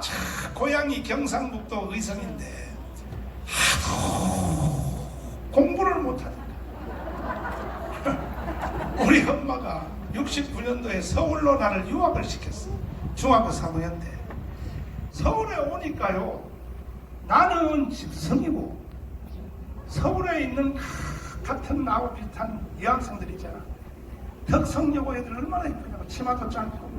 참 고향이 경상북도 의성인데 하도 공부를 못하니까. 우리 엄마가 69년도에 서울로 나를 유학을 시켰어. 중학교 3학년 때 서울에 오니까요 나는 집성이고 서울에 있는 같은 나하고 비슷한 여학생들 있잖아. 덕성여고 애들 얼마나 이쁘냐고 치마도 짧고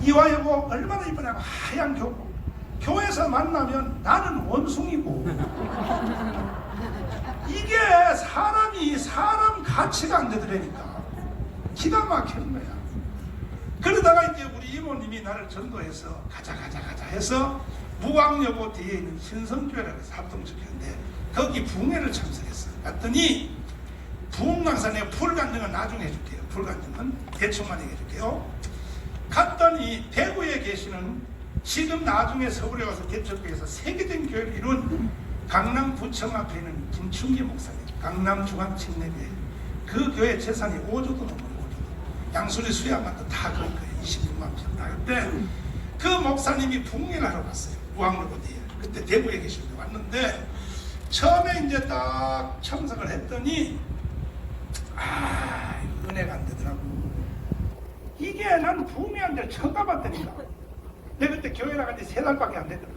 이화여고 얼마나 이쁘냐고 하얀 교복 교회에서 만나면 나는 원숭이고. 이게 사람이 사람 가치가 안 되더라니까. 기가 막히는 거야. 그러다가 이제 우리 이모님이 나를 전도해서 가자 가자 가자 해서 무광여고 뒤에 있는 신성교회라고 해서 합동적회인데 거기 붕회를 참석했어 갔더니 부흥강사 내가 풀간증은 나중에 해줄게요. 풀간증은 대충만 얘기해줄게요 갔더니 대구에 계시는 지금 나중에 서울에 와서 개척교회에서 세계된 교회를 이룬 강남 부청 앞에 있는 김충기 목사님 강남 중앙 침례교회. 그 교회 재산이 5조도 넘어요 5조 양수리 수양만도 다 그런 거예요. 26만 평. 나는데 그 목사님이 붕괴를 하러 갔어요. 뒤에 그때 대구에 계시는데 왔는데 처음에 이제 딱 참석을 했더니 아 은혜가 안 되더라고 이게 난 붕괴한테 처음 가봤다니까 내가 그때 교회 나간 지 세 달밖에 안 됐거든.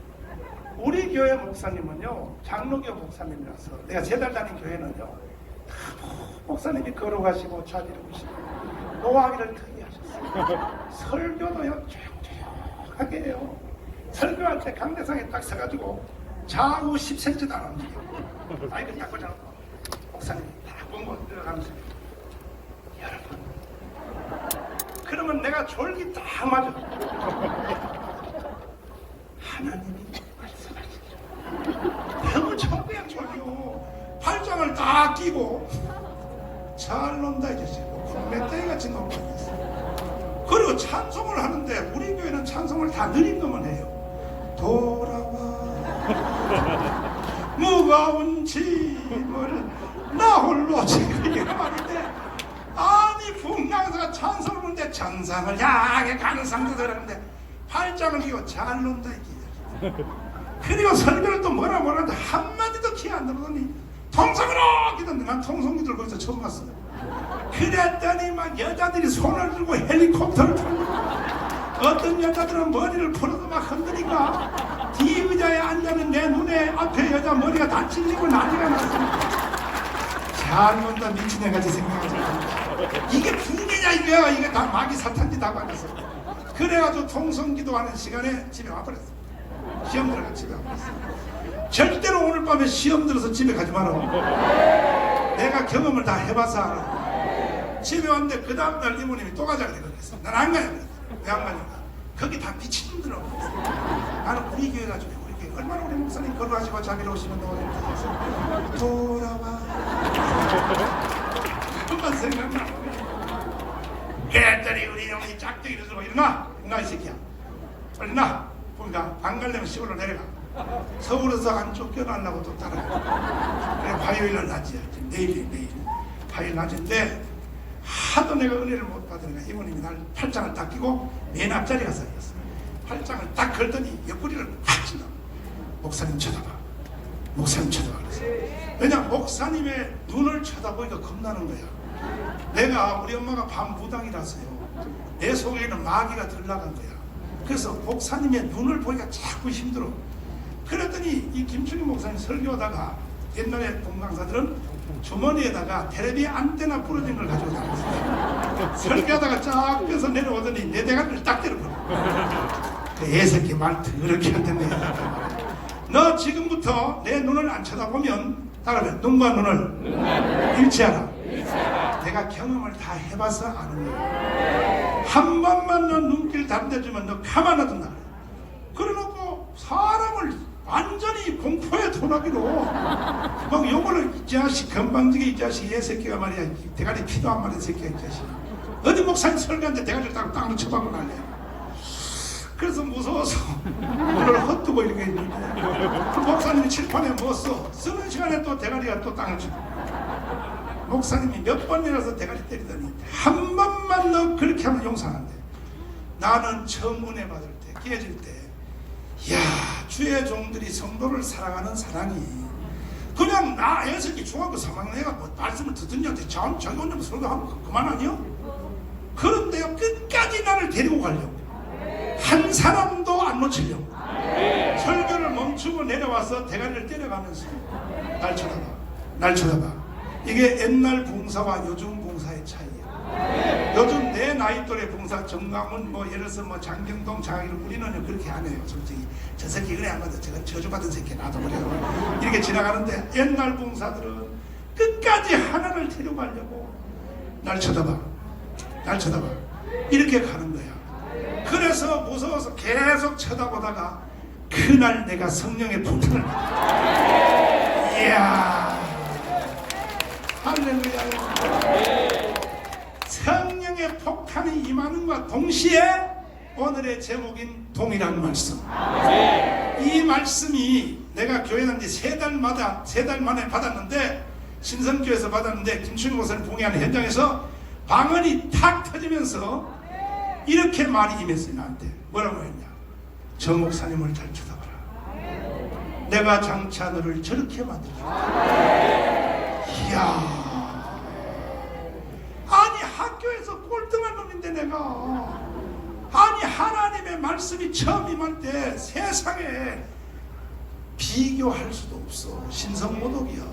우리 교회 목사님은요 장로교 목사님이라서 내가 세 달 다닌 교회는요 다 목사님이 걸어가시고 자리를 보시고 노하기를 특이 하셨어요. 설교도요 조용조용하게 해요. 설교할 때 강대상에 딱 서가지고 좌우 10cm도 안 움직여 아이고 약고 잡고 목사님이 딱 본거 들어가면서 여러분 그러면 내가 졸기 딱 맞아. 하나님이 말씀하시기를 너무 천국에 졸려 팔짱을 딱 끼고 잘 논다 이제지 콩매떼기 같이 놀고 있어 그리고 찬송을 하는데 우리 교회는 찬송을 다 느린 것만 해요. 돌아와. 무거운 짐을 나 홀로 지고 이게 말인데 아니 분강사가 찬송을 부르는데 정상을 향해 가는 상도들 하는데 팔짱을 끼고 잘 논다 이게 그리고 설교를 또 뭐라 뭐라 하는데 한마디도 키 안 들어더니 통성으로 기던데 난 통성기들 거기서 처음 봤어 그랬더니 막 여자들이 손을 들고 헬리콥터를 타고 어떤 여자들은 머리를 풀어도 막 흔드니까 뒤 의자에 앉아는 내 눈에 앞에 여자 머리가 다 찔리고 난리가 났어 잘 논다 미친 애같이 생각하지 이게 붕괴냐 이거야? 이게 다 마귀 사탄짓 하고 앉았어 그래가지고 통성기도 하는 시간에 집에 와버렸어 시험 들어가 집에 와버렸어 절대로 오늘 밤에 시험 들어서 집에 가지 마라 내가 경험을 다 해봐서 알아. 집에 왔는데 그 다음날 이모님이 또 가자 그랬어. 난 안 가요 왜안 가냐 거기 다 미친놈들하고 나는 우리 교회 가지고 우리 얼마나 우리 목사님 걸어가시고 자기로 오시면 너무 돌아와 생각나 그랬더니 우리 형이 짝대기를 들고 일어나? 일어나 이 새끼야. 빨리 나. 보니까 안 가려면 시골로 내려가. 서울에서 안 쫓겨나려고 또 따라가 그래 화요일날 낮이야. 내일이 내일. 화요일 낮인데 하도 내가 은혜를 못 받으니까 이모님이 날 팔짱을 딱 끼고 맨 앞자리 가서 앉았어. 팔짱을 딱 걸더니 옆구리를 팍 찔러 목사님 쳐다봐. 목사님 쳐다봐. 그랬어 왜냐 목사님의 눈을 쳐다보니까 겁나는 거야 내가 우리 엄마가 밤무당이라서요. 내 속에는 마귀가 들나간 거야. 그래서 목사님의 눈을 보니까 자꾸 힘들어. 그랬더니 이 김충희 목사님 설교하다가 옛날에 동강사들은 주머니에다가 텔레비 안테나 부러진 걸 가지고 다녔어요. 설교하다가 쫙 빼서 내려오더니 내 대가리를 딱 때려버려. 그 애새끼 말 더럽게 한다네. 너 지금부터 내 눈을 안 쳐다보면 따라해. 눈과 눈을 일치하라 내가 경험을 다 해봐서 아는 거야. 한 번만 너 눈길 담대주면 너 가만 놔둔다 그래놓고 사람을 완전히 공포에 토나기로. 막 요거를 이 자식 건방지게 이 자식. 얘 새끼가 말이야. 대가리 피도 안 마른 새끼야 이 자식. 어디 목사님 설교하는데 대가리를 딱 땅으로 쳐박고 날래 그래서 무서워서 눈을 헛두고 이렇게 그 목사님이 칠판에 뭐 써? 쓰는 시간에 또 대가리가 또 땅을 쳐 목사님이 몇 번이라서 대가리 때리더니 한 번만 너 그렇게 하면 용서한대 나는 처음 은혜 받을 때 깨질 때 야 주의 종들이 성도를 사랑하는 사랑이 그냥 나 애석이 중학교 3학년 애가 뭐 말씀을 듣든지. 자 자기 혼자 뭐 설교 하면 그- 그만 아니요? 그런데요. 끝까지 나를 데리고 가려고. 한 사람도 안 놓치려고. 설교를 멈추고 내려와서 대가리를 때려가면서 날 쳐다봐. 날 쳐다봐 이게 옛날 봉사와 요즘 봉사의 차이야. 요즘 내 나이 또래 봉사 정강훈 뭐 예를 들어서 뭐 장경동 장학일 우리는 그렇게 안 해요. 솔직히 저 새끼 그래 안 받아. 저건 저주받은 새끼 나도 그래요 이렇게 지나가는데 옛날 봉사들은 끝까지 하나를 데려가려고 날 쳐다봐. 날 쳐다봐. 이렇게 가는 거야. 그래서 무서워서 계속 쳐다보다가 그날 내가 성령의 폭탄을 받아 동시에 오늘의 제목인 동일한 말씀. 이 말씀이 내가 교회 다닌 지세 달마다 세 달 만에 받았는데 신성교에서 받았는데 김춘희 목사님 봉해하는 현장에서 방언이 탁 터지면서 이렇게 말이 임했어요 나한테 뭐라고 했냐? 저 목사님을 잘 쳐다봐라. 내가 장차 너를 저렇게 만들어줄게. 이야. 아니 학교에서 꼴등 한 놈인데 내가. 아니 하나님의 말씀이 처음 임할 때 세상에 비교할 수도 없어. 신성모독이야.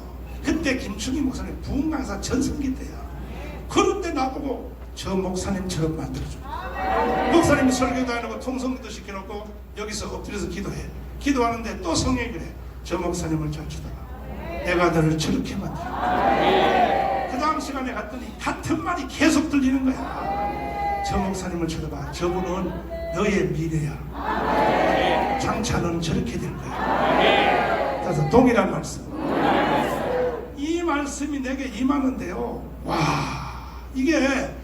그때 김충희 목사님 부흥 강사 전성기 때야. 그런데 나보고 저 목사님처럼 만들어줘. 목사님이 설교도 해놓고 통성기도 시켜놓고 여기서 엎드려서 기도해. 기도하는데 또 성령이 그래. 저 목사님을 잘 쳐다봐 내가 너를 저렇게 만들어. 그 다음 시간에 갔더니 같은 말이 계속 들리는 거야. 저 목사님을 쳐다봐. 저분은 너의 미래야. 장차는 저렇게 될 거야. 그래서 동일한 말씀. 이 말씀이 내게 임하는데요. 와, 이게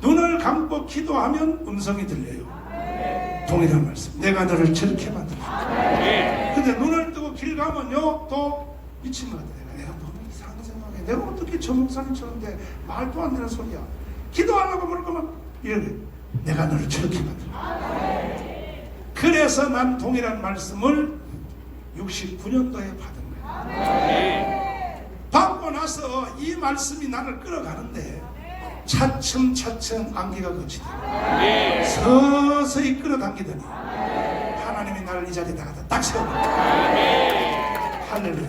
눈을 감고 기도하면 음성이 들려요. 동일한 말씀. 내가 너를 저렇게 만들어. 근데 눈을 뜨고 길 가면요, 또 미친 것 같아. 내가, 너무 이상하게 생각해. 내가 어떻게 저 목사님처럼 돼? 말도 안 되는 소리야. 기도하려고 그럴 거면 이래. 내가 너를 저렇게 만들어. 그래서 난 동일한 말씀을 69년도에 받은 거야. 받고 나서 이 말씀이 나를 끌어가는데 차츰차츰 안개가 거치더니 서서히 끌어당기더니 하나님이 나를 이 자리에다가 딱 세워. 할렐루야.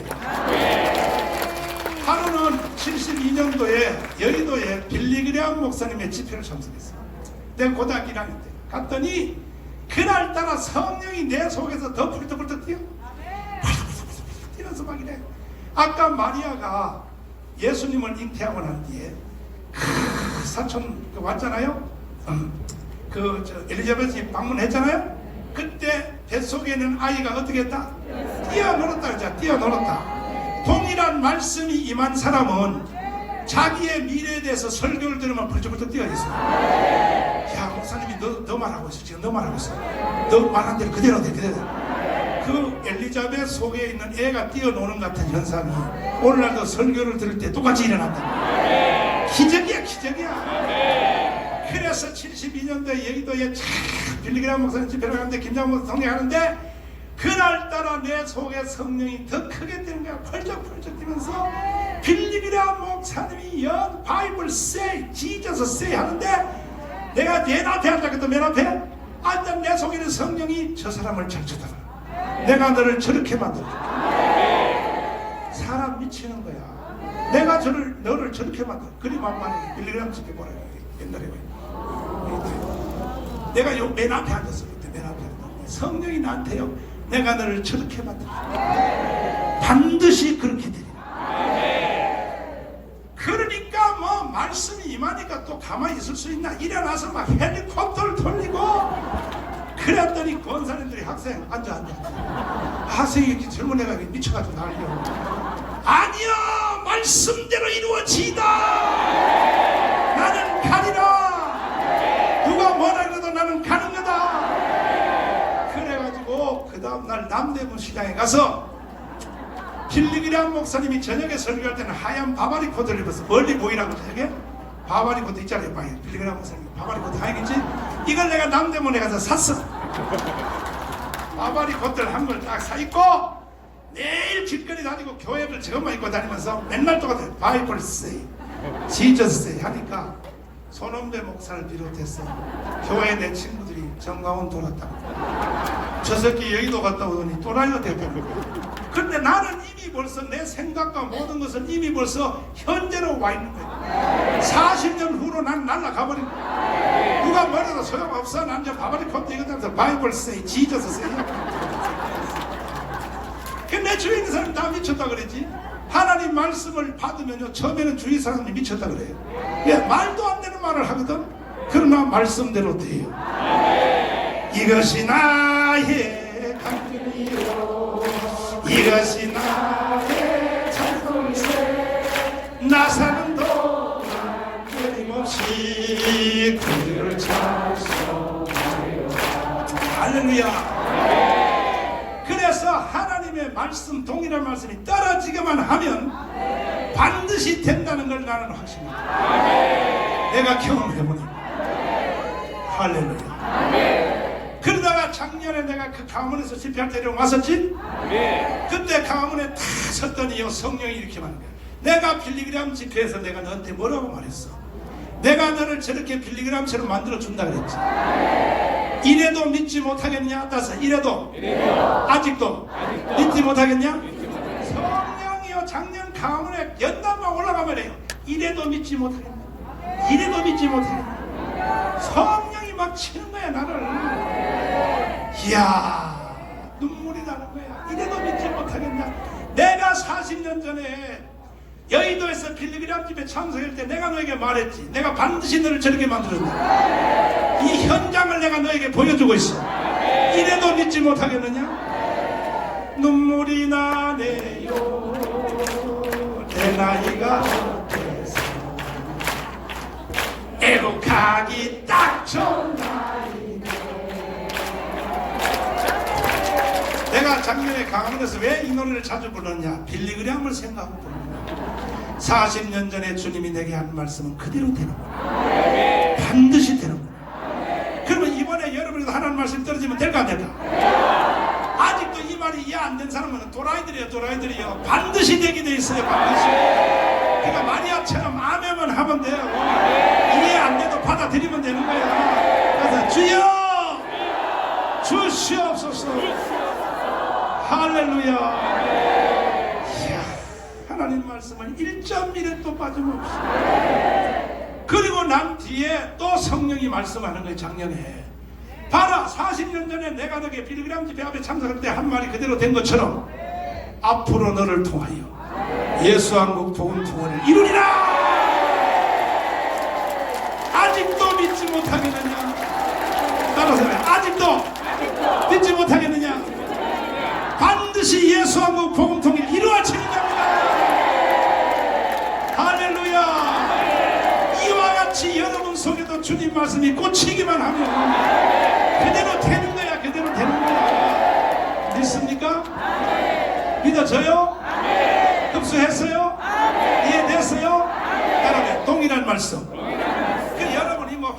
하루는 72년도에 여의도에 빌리그레암 목사님의 집회를 참석했어요. 내가 고등학교 1학년 때 갔더니 그날따라 성령이 내 속에서 더 펄떡펄떡 뛰어. 펄떡펄떡 뛰면서 막 이래. 아까 마리아가 예수님을 잉태하고 난 뒤에 크, 사촌 그 왔잖아요. 음, 그저 엘리자베스 방문했잖아요. 그때 뱃속에 는 아이가 어떻게 했다? 뛰어놀았다 그랬잖아. 뛰어놀았다. 동일한 말씀이 임한 사람은 자기의 미래에 대해서 설교를 들으면 벌쩍벌쩍 뛰어있어. 야 목사님이 너, 너 말하고 있어. 지금 너 말하고 있어. 너 말한 대로 그대로 돼 그대로. 그 엘리자벳 속에 있는 애가 뛰어노는 같은 현상이 오늘날도 설교를 들을 때 똑같이 일어난다. 기적이야 기적이야. 그래서 72년도에 여의도에 참 빌리그람 목사님 집회를 가는데 김장 목사 성례하는데 그날따라 내 속에 성령이 더 크게 되는 거야 펄쩍펄쩍 뛰면서 빌리그람 목사님이 연 바이블 say Jesus say 하는데 내가 맨 앞에 앉았거든 맨 앞에 앉은 내 속에 있는 성령이 저 사람을 잘 쳐다봐 내가 너를 저렇게 만들어 사람 미치는 거야. 내가 저를 너를 저렇게 만들어. 그림 한 마리 빌리그람 집회 보라 옛날에 내가 요맨 앞에 앉았어. 그때 맨 앞에 앉았는데 성령이 나한테요. 내가 너를 저렇게 만들어 반드시 그렇게 되리라 그러니까 뭐 말씀이 임하니까 또 가만히 있을 수 있나? 일어나서 막 헬리콥터를 돌리고 그랬더니 권사님들이 학생 앉아 앉아 학생이 이렇게 젊은 애가 미쳐가지고 난리야. 아니야! 말씀대로 이루어지다! 나는 가리라! 누가 뭐라 그래도 나는 가는 거다! 그래가지고 그 다음날 남대문 시장에 가서 빌리기란 목사님이 저녁에 설교할 때는 하얀 바바리 코트를 입어서 멀리 보이라고 저녁에 바바리 코트 있잖아요 방에 빌리기란 목사님 바바리 코트 하얀겠지 이걸 내가 남대문에 가서 샀어. 마바리 겉들 한 걸 딱 사 입고 매일 길거리 다니고 교회를 저것만 입고 다니면서 맨날 똑같아. 바이블 세이, 지저스 세이 하니까 손원배 목사를 비롯해서 교회 내 친구들이 정가원 돌았다고. 저 새끼 여의도 갔다 오더니 또라이가 되 고. 근데 나는 이미 벌써 내 생각과 모든 것은 이미 벌써 현재로 와 있는 거야. 40년 후로 난 날아가 버린 거야. 누가 뭐래도 소용없어. 난 이제 바바리 콘트 이거면서 바이블 세이, 지저스 세이. 근데 주위 있는 사람 다 미쳤다 그랬지. 하나님 말씀을 받으면요 처음에는 주위 사람이 미쳤다 그래요. 예, 말도 안 되는 말을 하거든. 그러나 말씀대로 돼요. 이것이 나의 강림이요. 이것이 나의 찬송세. 나 사는 동안 끊임없이 그를 찬송하여. 할렐루야. 그래서 하나님의 말씀 동일한 말씀이 떨어지기만 하면 반드시 된다는 걸 나는 확신합니다. 내가 경험해보니 할렐루야. 작년에 내가 그 가문에서 집회할 때 이러고 왔었지? 그때 가문에 다 섰더니요 성령이 이렇게 말한 거야. 내가 빌리그램 집회에서 내가 너한테 뭐라고 말했어? 내가 너를 저렇게 빌리그램처럼 만들어 준다 그랬지. 이래도 믿지 못하겠냐? 따서 이래도, 아직도, 믿지 못하겠냐? 성령이요 작년 가문에 연단만 올라가면 해요. 이래도 믿지 못하겠냐? 이래도 믿지 못하겠냐? 성령 이 막 치는 거야 나를. 이야 눈물이 나는 거야. 이래도 믿지 못하겠냐? 내가 40년 전에 여의도에서 빌리그램 집에 참석할 때 내가 너에게 말했지. 내가 반드시 너를 저렇게 만들었다. 이 현장을 내가 너에게 보여주고 있어. 이래도 믿지 못하겠느냐? 눈물이 나네요. 내 나이가 어때서 애국하기 내가 작년에 강원에서 왜 이 노래를 자주 불렀냐? 빌리그램을 생각하고 거야. 40년 전에 주님이 내게 한 말씀은 그대로 되는 거야. 반드시 되는 거야. 그러면 이번에 여러분에도 하나님 말씀 떨어지면 될까 안 될까? 아직도 이 말이 이해 안 된 사람은 도라이들이에요 도라이들이요 반드시 되게 돼 있어요 반드시 그러니까 마리아처럼 아멘만 하면 돼요 받아들이면 되는 거야 그래서 주여 주시옵소서. 할렐루야. 하나님 말씀을 1.1도 빠짐없이. 그리고 난 뒤에 또 성령이 말씀하는 거예요 작년에. 봐라 40년 전에 내가 너에게 빌그램 집회 앞에 참석할 때 한 말이 그대로 된 것처럼 앞으로 너를 통하여 예수 한국 복음 통원을 이루리라 아직도 믿지 못하겠느냐 따라서 해 아직도 믿지 못하겠느냐 반드시 예수 한국 복음 통일 이루어지는 겁니다 할렐루야 이와 같이 여러분 속에도 주님 말씀이 꽂히기만 하면 그대로 되는 거야 그대로 되는 거야 믿습니까? 믿어져요? 흡수했어요? 이해됐어요? 여러분 동일한 말씀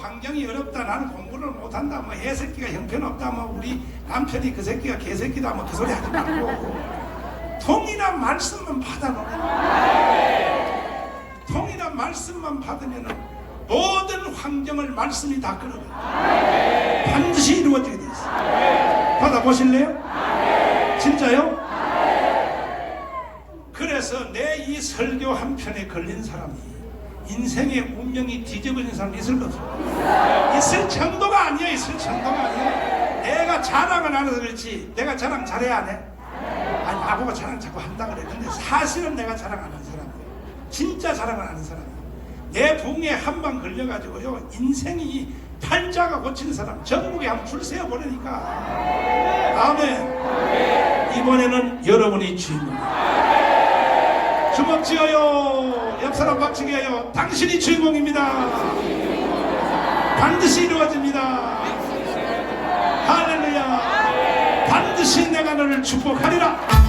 환경이 어렵다 나는 공부를 못한다 뭐 애새끼가 형편없다 뭐 우리 남편이 그 새끼가 개새끼다 뭐 그 소리 하지 말고 동일한 말씀만 받아놓으면 통일한 말씀만 받으면 모든 환경을 말씀이 다 끌어가요. 반드시 이루어지게 돼 있어요. 받아보실래요? 진짜요? 그래서 내 이 설교 한 편에 걸린 사람이 인생의 운명이 뒤집어진 사람이 있을 거죠. 있을 정도가 아니야, 있을 정도가 아니야. 내가 자랑을 안 해서 그렇지. 내가 자랑 잘해, 안 해? 아니, 아버가 자랑 자꾸 한다 그래. 근데 사실은 내가 자랑 안 하는 사람이에요. 진짜 자랑을 안 하는 사람이에요. 내 붕에 한 방 걸려가지고요. 인생이 팔자가 고치는 사람. 전국에 한 줄 세어버리니까. 아멘. 이번에는 여러분이 주인공이에요. 주먹 쥐어요. 옆 사람 박치게 해요. 당신이 주인공입니다. 반드시 이루어집니다. 할렐루야. 반드시 내가 너를 축복하리라.